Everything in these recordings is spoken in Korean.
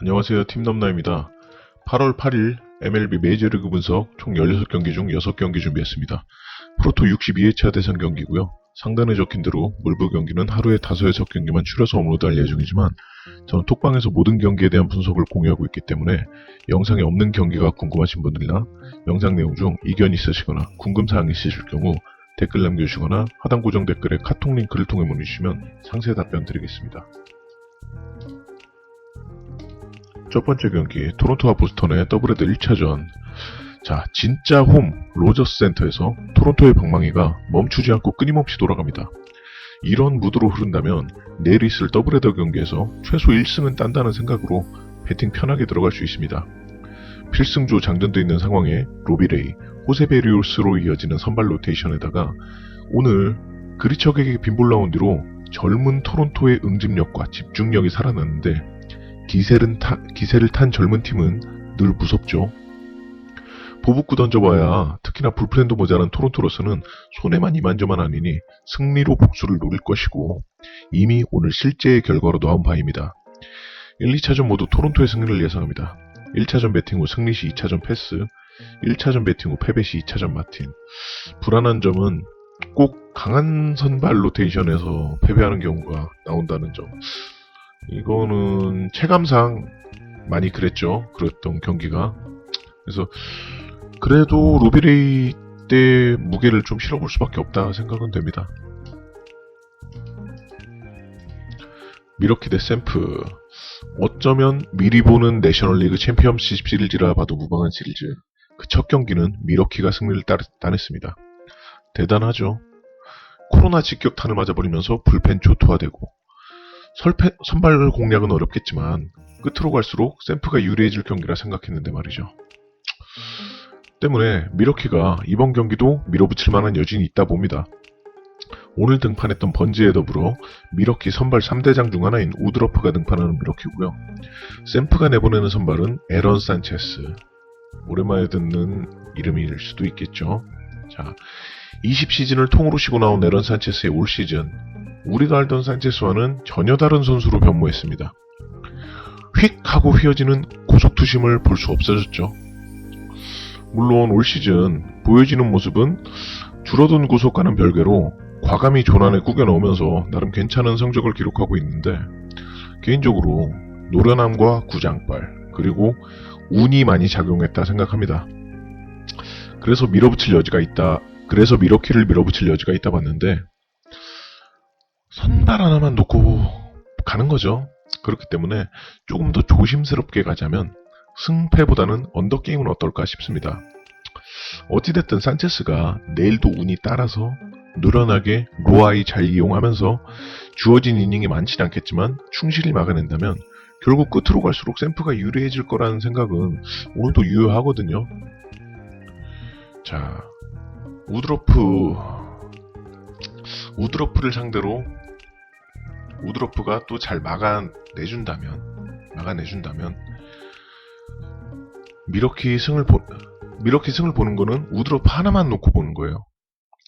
안녕하세요. 팀넘나입니다. 8월 8일 MLB 메이저리그 분석 총 16경기 중 6경기 준비했습니다. 프로토 62회차 대상 경기고요. 상단에 적힌 대로 물부 경기는 하루에 5, 6경기만 추려서 업로드할 예정이지만 저는 톡방에서 모든 경기에 대한 분석을 공유하고 있기 때문에 영상에 없는 경기가 궁금하신 분들이나 영상 내용 중 이견 있으시거나 궁금사항 있으실 경우 댓글 남겨주시거나 하단 고정 댓글에 카톡 링크를 통해 문의 주시면 상세 답변 드리겠습니다. 첫 번째 경기 토론토와 보스턴의 더블헤드 1차전 자 진짜 홈 로저스 센터에서 토론토의 방망이가 멈추지 않고 끊임없이 돌아갑니다. 이런 무드로 흐른다면 내일 있을 더블헤더 경기에서 최소 1승은 딴다는 생각으로 배팅 편하게 들어갈 수 있습니다. 필승조 장전돼 있는 상황에 로비레이, 호세베리우스로 이어지는 선발 로테이션에다가 오늘 그리처에게 빈볼 라운 뒤로 젊은 토론토의 응집력과 집중력이 살아났는데 기세를, 타, 기세를 탄 젊은 팀은 늘 무섭죠. 보복구 던져봐야 특히나 불플랜도 모자란 토론토로서는 손해만 이만저만 아니니 승리로 복수를 노릴 것이고 이미 오늘 실제의 결과로 나온 바입니다. 1, 2차전 모두 토론토의 승리를 예상합니다. 1차전 배팅 후 승리 시 2차전 패스, 1차전 배팅 후 패배 시 2차전 마틴. 불안한 점은 꼭 강한 선발 로테이션에서 패배하는 경우가 나온다는 점. 이거는 체감상 많이 그랬죠. 그랬던 경기가. 그래서 그래도 루비레이 때 무게를 좀 실어볼 수밖에 없다 생각은 됩니다. 미러키 대 샘프. 어쩌면 미리 보는 내셔널리그 챔피언십 시리즈라 봐도 무방한 시리즈. 그 첫 경기는 미러키가 승리를 따, 따냈습니다. 대단하죠. 코로나 직격탄을 맞아버리면서 불펜 초토화되고 설패, 선발 공략은 어렵겠지만 끝으로 갈수록 샘프가 유리해질 경기라 생각했는데 말이죠. 때문에 미러키가 이번 경기도 밀어붙일 만한 여진이 있다 봅니다. 오늘 등판했던 번지에 더불어 미러키 선발 3대장 중 하나인 우드러프가 등판하는 미러키고요. 샘프가 내보내는 선발은 에런 산체스. 오랜만에 듣는 이름일 수도 있겠죠. 자, 20시즌을 통으로 쉬고 나온 에런 산체스의 올 시즌 우리가 알던 산체스와는 전혀 다른 선수로 변모했습니다. 휙 하고 휘어지는 고속투심을 볼 수 없어졌죠. 물론 올 시즌 보여지는 모습은 줄어든 구속과는 별개로 과감히 조난에 꾸겨 넣으면서 나름 괜찮은 성적을 기록하고 있는데 개인적으로 노련함과 구장발 그리고 운이 많이 작용했다 생각합니다. 그래서 밀어붙일 여지가 있다. 그래서 미러키를 밀어붙일 여지가 있다 봤는데 선발 하나만 놓고 가는 거죠. 그렇기 때문에 조금 더 조심스럽게 가자면 승패보다는 언더게임은 어떨까 싶습니다. 어찌됐든 산체스가 내일도 운이 따라서 누런하게 로아이 잘 이용하면서 주어진 이닝이 많지는 않겠지만 충실히 막아낸다면 결국 끝으로 갈수록 샘프가 유리해질 거라는 생각은 오늘도 유효하거든요. 자, 우드로프, 우드로프를 상대로 우드로프가 또 잘 막아내준다면, 막아내준다면, 미러키 승을 보, 미러키 승을 보는 거는 우드로프 하나만 놓고 보는 거예요.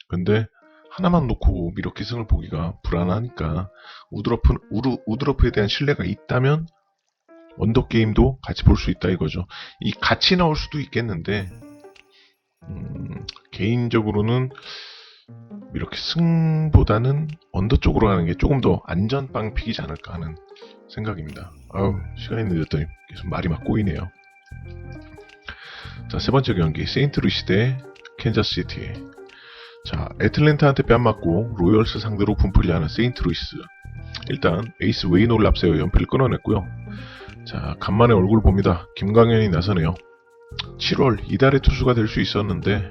근데 하나만 놓고 미러키 승을 보기가 불안하니까 우드로프, 우드, 우드로프에 대한 신뢰가 있다면 언더 게임도 같이 볼 수 있다 이거죠. 이 같이 나올 수도 있겠는데 음, 개인적으로는 이렇게 승보다는 언더 쪽으로 가는 게 조금 더 안전빵 픽이지 않을까 하는 생각입니다. 아우 시간이 늦었더니 계속 말이 막 꼬이네요. 자, 세 번째 경기 세인트루이스 대 캔자스시티. 자, 애틀랜타한테 뺨 맞고 로열스 상대로 분풀이 하는 세인트루이스. 일단 에이스 웨이노를 앞세워 연패를 끊어냈고요. 자, 간만에 얼굴 봅니다. 김광현이 나서네요. 7월 이달의 투수가 될 수 있었는데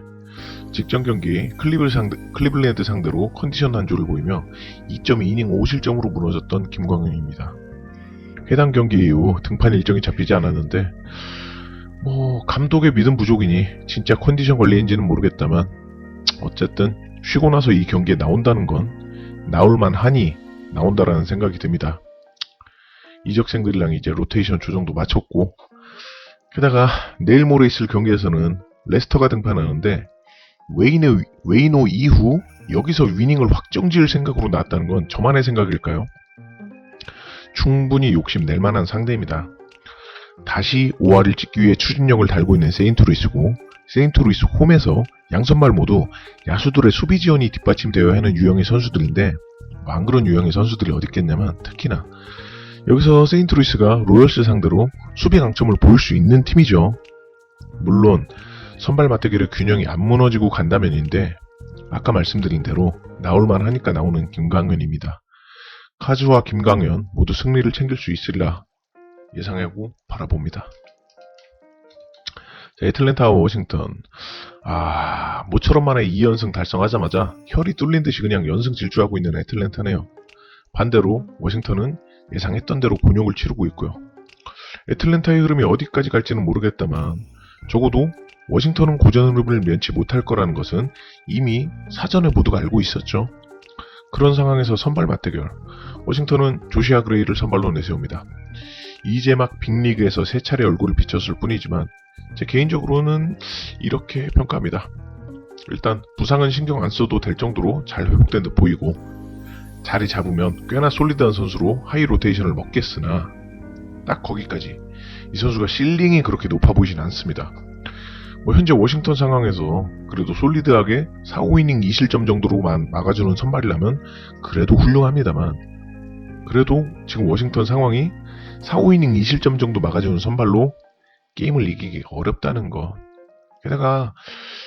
직전 경기 클리블 상대, 클리블랜드 상대로 컨디션 한조를 보이며 2.2이닝 5실점으로 무너졌던 김광현입니다. 해당 경기 이후 등판 일정이 잡히지 않았는데 뭐 감독의 믿음 부족이니 진짜 컨디션 관리인지는 모르겠다만 어쨌든 쉬고 나서 이 경기에 나온다는 건 나올만 하니 나온다라는 생각이 듭니다. 이적생들이랑 이제 로테이션 조정도 마쳤고 게다가 내일 모레 있을 경기에서는 레스터가 등판하는데 웨이노, 웨이노 이후 여기서 위닝을 확정 지을 생각으로 나왔다는 건 저만의 생각일까요? 충분히 욕심 낼 만한 상대입니다. 다시 5할을 찍기 위해 추진력을 달고 있는 세인트루이스고 세인트루이스 홈에서 양선발 모두 야수들의 수비 지원이 뒷받침되어야 하는 유형의 선수들인데 뭐안 그런 유형의 선수들이 어디 있겠냐면 특히나 여기서 세인트루이스가 로열스 상대로 수비 강점을 보일 수 있는 팀이죠. 물론 선발 맞대결의 균형이 안 무너지고 간다면인데 아까 말씀드린 대로 나올만 하니까 나오는 김강현입니다. 카즈와 김강현 모두 승리를 챙길 수 있으리라 예상하고 바라봅니다. 자, 애틀랜타와 워싱턴. 아, 모처럼 만에 2연승 달성하자마자 혈이 뚫린 듯이 그냥 연승 질주하고 있는 애틀랜타네요. 반대로 워싱턴은 예상했던 대로 곤욕을 치르고 있고요. 애틀랜타의 흐름이 어디까지 갈지는 모르겠다만 적어도 워싱턴은 고전 흐름을 면치 못할 거라는 것은 이미 사전에 모두가 알고 있었죠. 그런 상황에서 선발 맞대결. 워싱턴은 조시아 그레이를 선발로 내세웁니다. 이제 막 빅리그에서 세 차례 얼굴을 비쳤을 뿐이지만 제 개인적으로는 이렇게 평가합니다. 일단 부상은 신경 안 써도 될 정도로 잘 회복된 듯 보이고 자리 잡으면 꽤나 솔리드한 선수로 하이 로테이션을 먹겠으나 딱 거기까지 이 선수가 실링이 그렇게 높아 보이진 않습니다. 뭐 현재 워싱턴 상황에서 그래도 솔리드하게 4, 5이닝 2실점 정도로만 막아주는 선발이라면 그래도 훌륭합니다만 그래도 지금 워싱턴 상황이 4, 5이닝 2실점 정도 막아주는 선발로 게임을 이기기 어렵다는 거. 게다가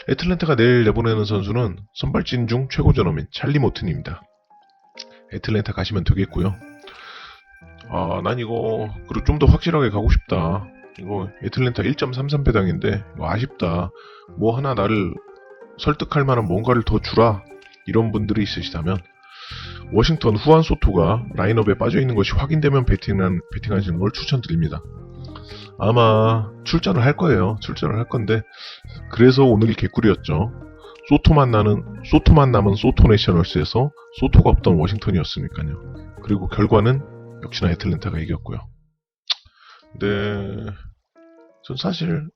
애틀랜타가 내일 내보내는 선수는 선발진 중 최고 전원인 찰리 모튼입니다. 애틀랜타 가시면 되겠고요. 아, 난 이거 그리고 좀 더 확실하게 가고 싶다. 이거 애틀랜타 1.33배당인데 이거 아쉽다. 뭐 하나 나를 설득할 만한 뭔가를 더 주라. 이런 분들이 있으시다면 워싱턴 후안 소토가 라인업에 빠져 있는 것이 확인되면 베팅한, 베팅하시는 걸 추천드립니다. 아마 출전을 할 거예요. 출전을 할 건데 그래서 오늘이 개꿀이었죠. 소토 만 나는 소토 만 남은 소토 내셔널스에서 소토가 없던 워싱턴이었으니까요. 그리고 결과는 역시나 애틀랜타가 이겼고요. 근데 전 사실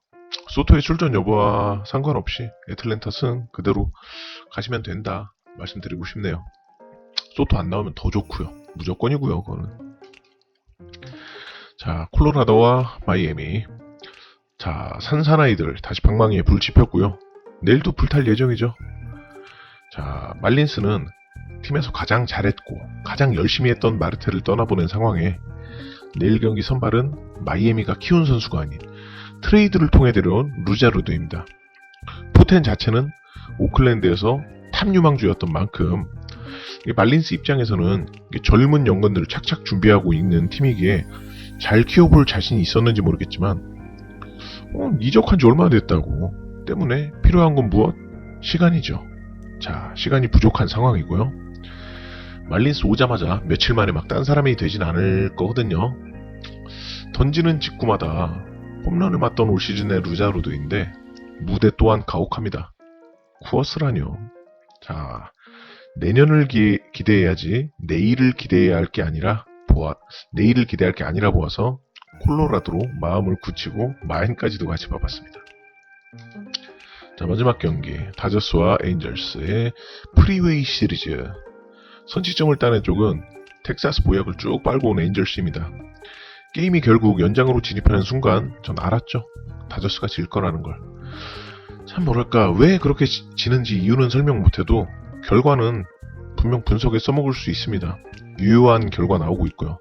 소토의 출전 여부와 상관없이 애틀랜타 승 그대로 가시면 된다 말씀드리고 싶네요. 소토 안 나오면 더 좋고요. 무조건이고요. 그거는. 자, 콜로라도와 마이애미. 자, 산사나이들 다시 방망이에 불 지폈고요. 내일도 불탈 예정이죠. 자, 말린스는 팀에서 가장 잘했고 가장 열심히 했던 마르테를 떠나보낸 상황에 내일 경기 선발은 마이애미가 키운 선수가 아닌 트레이드를 통해 데려온 루자르드입니다. 포텐 자체는 오클랜드에서 탑유망주였던 만큼 이 말린스 입장에서는 젊은 연건들을 착착 준비하고 있는 팀이기에 잘 키워볼 자신이 있었는지 모르겠지만 어, 이적한 지 얼마나 됐다고 때문에 필요한 건 무엇? 시간이죠. 자, 시간이 부족한 상황이고요. 말린스 오자마자 며칠 만에 막 딴 사람이 되진 않을 거거든요. 던지는 직구마다 홈런을 맞던 올 시즌의 루자로드인데 무대 또한 가혹합니다. 쿠어스라뇨. 자, 내년을 기, 기대해야지 내일을 기대해야 할 게 아니라 보아 내일을 기대할 게 아니라 보아서 콜로라도로 마음을 굳히고 마인까지도 같이 봐봤습니다. 자 마지막 경기 다저스와 에인절스의 프리웨이 시리즈 선취점을 따낸 쪽은 텍사스 보약을 쭉 빨고 온 에인절스입니다. 게임이 결국 연장으로 진입하는 순간 전 알았죠. 다저스가 질 거라는 걸. 참 뭐랄까 왜 그렇게 지, 지는지 이유는 설명 못해도 결과는 분명 분석에 써먹을 수 있습니다. 유효한 결과 나오고 있고요.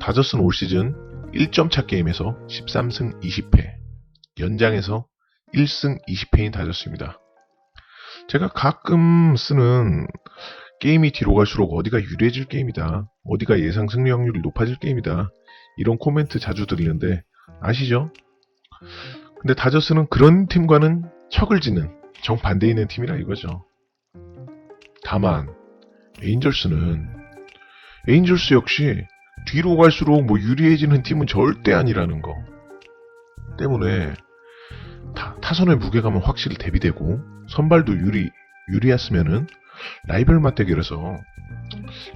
다저스는 올 시즌 1점 차 게임에서 13승 20패, 연장에서 1승 20패인 다저스입니다. 제가 가끔 쓰는 게임이 뒤로 갈수록 어디가 유리해질 게임이다. 어디가 예상 승리 확률이 높아질 게임이다. 이런 코멘트 자주 드리는데 아시죠? 근데 다저스는 그런 팀과는 척을 지는 정반대에 있는 팀이라 이거죠. 다만 에인절스는 에인절스 역시 뒤로 갈수록 뭐 유리해지는 팀은 절대 아니라는 거 때문에 타, 타선의 무게감은 확실히 대비되고 선발도 유리 유리했으면은 라이벌 맞대결에서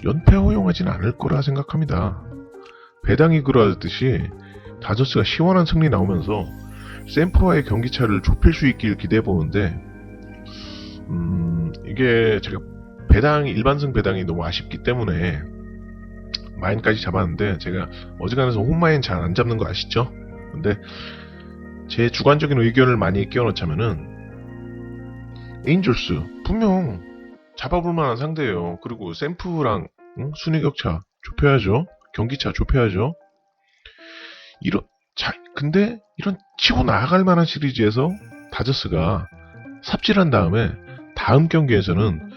연패 허용하진 않을 거라 생각합니다. 배당이 그러하듯이 다저스가 시원한 승리 나오면서 샘프와의 경기차를 좁힐 수 있길 기대해 보는데 음, 이게 제가 배당이 일반승 배당이 너무 아쉽기 때문에 마인까지 잡았는데 제가 어지간해서 홈마인 잘 안 잡는 거 아시죠? 근데 제 주관적인 의견을 많이 끼워넣자면은 에인절스 분명 잡아볼 만한 상대예요. 그리고 샘프랑 응? 순위 격차 좁혀야죠. 경기차 좁혀야죠. 이런 자 근데 이런 치고 나갈 만한 시리즈에서 다저스가 삽질한 다음에 다음 경기에서는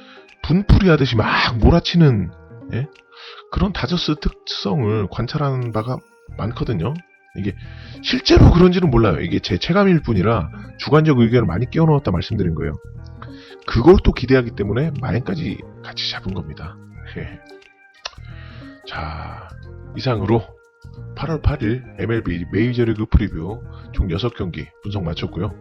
분풀이 하듯이 막 몰아치는 예? 그런 다저스 특성을 관찰하는 바가 많거든요. 이게 실제로 그런지는 몰라요. 이게 제 체감일 뿐이라 주관적 의견을 많이 끼워 넣었다 말씀드린 거예요. 그걸 또 기대하기 때문에 마인까지 같이 잡은 겁니다. 예. 자, 이상으로 8월 8일 MLB 메이저리그 프리뷰 총 6경기 분석 마쳤고요.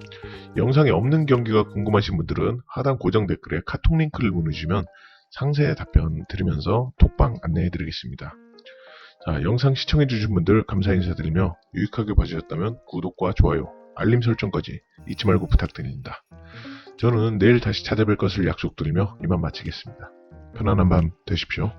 영상에 없는 경기가 궁금하신 분들은 하단 고정 댓글에 카톡 링크를 보내주시면 상세 답변 드리면서 톡방 안내해 드리겠습니다. 자, 영상 시청해 주신 분들 감사 인사드리며 유익하게 봐주셨다면 구독과 좋아요, 알림 설정까지 잊지 말고 부탁드립니다. 저는 내일 다시 찾아뵐 것을 약속드리며 이만 마치겠습니다. 편안한 밤 되십시오.